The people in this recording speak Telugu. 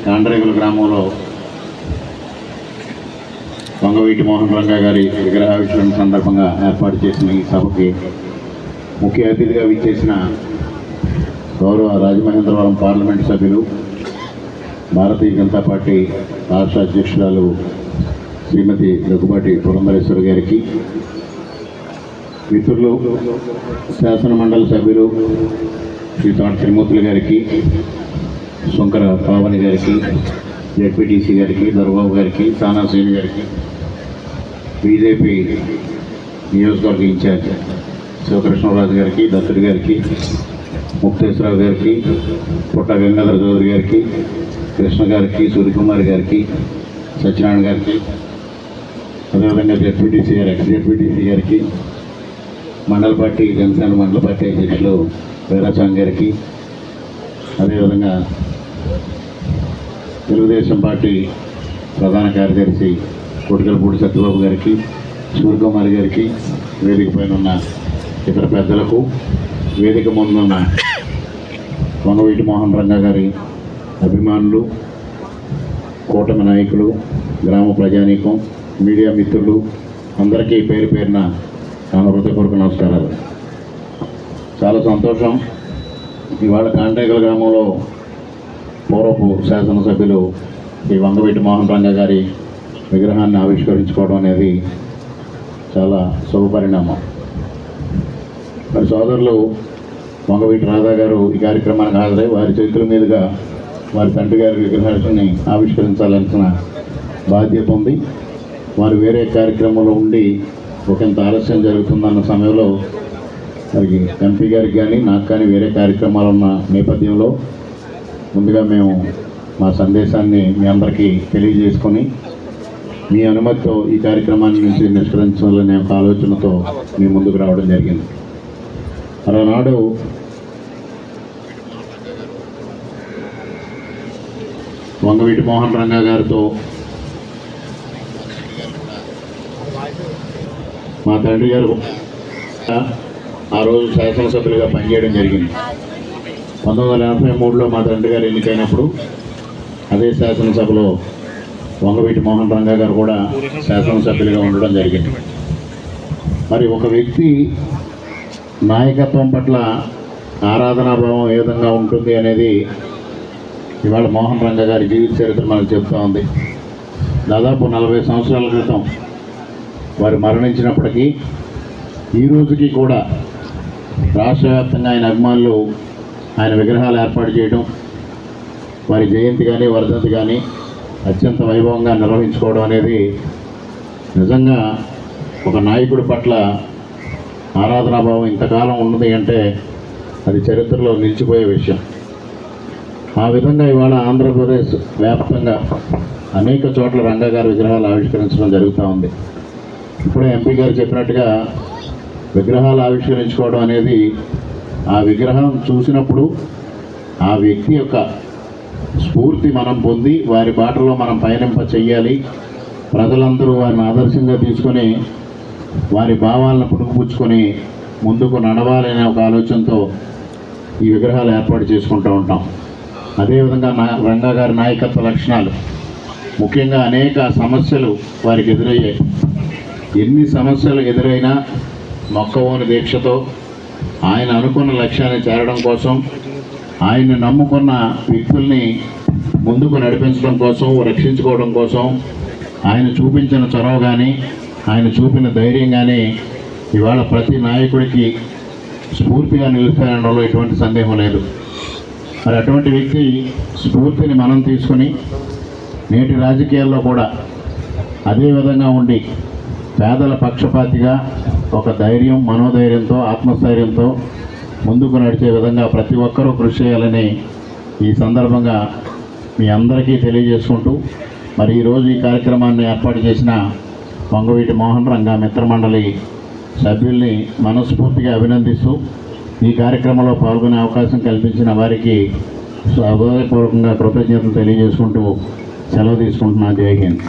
కాండ్రేగుల గ్రామంలో వంగవీటి మోహన్ రంగా గారి విగ్రహావిష్కరణ సందర్భంగా ఏర్పాటు చేసిన ఈ సభకి ముఖ్య అతిథిగా విచ్చేసిన గౌరవ రాజమహేంద్రవరం పార్లమెంటు సభ్యులు భారతీయ జనతా పార్టీ రాష్ట్ర అధ్యక్షురాలు శ్రీమతి దగ్గుబాటి పురంధరేశ్వరి గారికి మిత్రులు శాసనమండలి సభ్యులు శ్రీ తోట శ్రీమూర్తులు గారికి శంకర పావని గారికి జడ్పీటీసీ గారికి దొరబాబు గారికి సానా గారికి బీజేపీ నియోజకవర్గ ఇన్ఛార్జ్ శివకృష్ణరాజు గారికి దత్తుడి గారికి ముక్తేశ్వరరావు గారికి పుట్ట గంగాధర చౌదరి గారికి కృష్ణ గారికి సూర్యకుమార్ గారికి సత్యనారాయణ గారికి అదేవిధంగా జడ్పీటీసీ గారు ఎక్స్ జడ్పీటీసీ గారికి మండల పార్టీ జనసేన మండల పార్టీ అధ్యక్షులు వీరాస్వామి గారికి అదేవిధంగా తెలుగుదేశం పార్టీ ప్రధాన కార్యదర్శి కొడుకలపూడి సత్యబాబు గారికి సూర్యకుమారి గారికి వేదిక పైన ఉన్న ఇతర పెద్దలకు వేదిక ముందున్న వంగవీటి మోహన్ రంగా గారి అభిమానులు కూటమి నాయకులు గ్రామ ప్రజానీకం మీడియా మిత్రులు అందరికీ పేరు పేరున నా హృదయపూర్వక నమస్కారాలు. చాలా సంతోషం. ఇవాళ కాంటేకల గ్రామంలో పూర్వపు శాసనసభ్యులు ఈ వంగవీటి మోహన్ రంగ గారి విగ్రహాన్ని ఆవిష్కరించుకోవడం అనేది చాలా శుభపరిణామం. మరి సోదరులు వంగవీటి రాధా గారు ఈ కార్యక్రమానికి హాజరై వారి చేతుల మీదుగా వారి తండ్రి గారి విగ్రహాన్ని ఆవిష్కరించాల్సిన బాధ్యత ఉంది. వారు వేరే కార్యక్రమంలో ఉండి ఒకంత ఆలస్యం జరుగుతుందన్న సమయంలో మరి ఎంపీ గారికి కానీ నాకు కానీ వేరే కార్యక్రమాలు ఉన్న నేపథ్యంలో ముందుగా మేము మా సందేశాన్ని మీ అందరికీ తెలియజేసుకొని మీ అనుమతితో ఈ కార్యక్రమాన్ని నుంచి నిష్కరించాలనే ఒక ఆలోచనతో మీ ముందుకు రావడం జరిగింది. ఆనాడు వంగవీటి మోహన్ రంగా గారితో మా తండ్రి గారు ఆ రోజు శాసనసభ్యులుగా పనిచేయడం జరిగింది. పంతొమ్మిది వందల ఎనభై మూడులో మా తండ్రి గారు ఎన్నికైనప్పుడు అదే శాసనసభలో వంగవీటి మోహన్ రంగా గారు కూడా శాసనసభ్యులుగా ఉండడం జరిగింది. మరి ఒక వ్యక్తి నాయకత్వం పట్ల ఆరాధనాభావం ఏ విధంగా ఉంటుంది అనేది ఇవాళ మోహన్ రంగ గారి జీవిత చరిత్ర మనకు చెప్తా ఉంది. దాదాపు నలభై సంవత్సరాల క్రితం వారు మరణించినప్పటికీ ఈ రోజుకి కూడా రాష్ట్ర వ్యాప్తంగా ఆయన అభిమానులు ఆయన విగ్రహాలు ఏర్పాటు చేయడం వారి జయంతి కానీ వర్ధంతి కానీ అత్యంత వైభవంగా నిర్వహించుకోవడం అనేది నిజంగా ఒక నాయకుడి పట్ల ఆరాధనాభావం ఇంతకాలం ఉన్నది అంటే అది చరిత్రలో నిలిచిపోయే విషయం. ఆ విధంగా ఇవాళ ఆంధ్రప్రదేశ్ వ్యాప్తంగా అనేక చోట్ల రంగగారి విగ్రహాలు ఆవిష్కరించడం జరుగుతూ ఉంది. ఇప్పుడే ఎంపీ గారు చెప్పినట్టుగా విగ్రహాలు ఆవిష్కరించుకోవడం అనేది ఆ విగ్రహం చూసినప్పుడు ఆ వ్యక్తి యొక్క స్ఫూర్తి మనం పొంది వారి బాటలో మనం పయనింప చెయ్యాలి. ప్రజలందరూ వారిని ఆదర్శంగా తీసుకొని వారి భావాలను పుట్టుకుపుచ్చుకొని ముందుకు నడవాలనే ఒక ఆలోచనతో ఈ విగ్రహాలు ఏర్పాటు చేసుకుంటూ ఉంటాం. అదేవిధంగా నా రంగా గారి నాయకత్వ లక్షణాలు. ముఖ్యంగా అనేక సమస్యలు వారికి ఎదురయ్యాయి. ఎన్ని సమస్యలు ఎదురైనా మొక్కవోని దీక్షతో ఆయన అనుకున్న లక్ష్యాన్ని చేరడం కోసం ఆయన్ని నమ్ముకున్న వ్యక్తుల్ని ముందుకు నడిపించడం కోసం రక్షించుకోవడం కోసం ఆయన చూపించిన చొరవ కానీ ఆయన చూపిన ధైర్యం కానీ ఇవాళ ప్రతి నాయకుడికి స్ఫూర్తిగా నిలుస్తాయనడంలో ఎటువంటి సందేహం లేదు. మరి అటువంటి వ్యక్తి స్ఫూర్తిని మనం తీసుకుని నేటి రాజకీయాల్లో కూడా అదే విధంగా ఉండి పేదల పక్షపాతిగా ఒక ధైర్యం మనోధైర్యంతో ఆత్మస్థైర్యంతో ముందుకు నడిచే విధంగా ప్రతి ఒక్కరూ కృషి చేయాలని ఈ సందర్భంగా మీ అందరికీ తెలియజేసుకుంటూ మరి ఈరోజు ఈ కార్యక్రమాన్ని ఏర్పాటు చేసిన వంగవీటి మోహన్ రంగా మిత్రమండలి సభ్యుల్ని మనస్ఫూర్తిగా అభినందిస్తూ ఈ కార్యక్రమంలో పాల్గొనే అవకాశం కల్పించిన వారికి హృదయపూర్వకంగా కృతజ్ఞతలు తెలియజేసుకుంటూ సెలవు తీసుకుంటున్నా జై హింద్.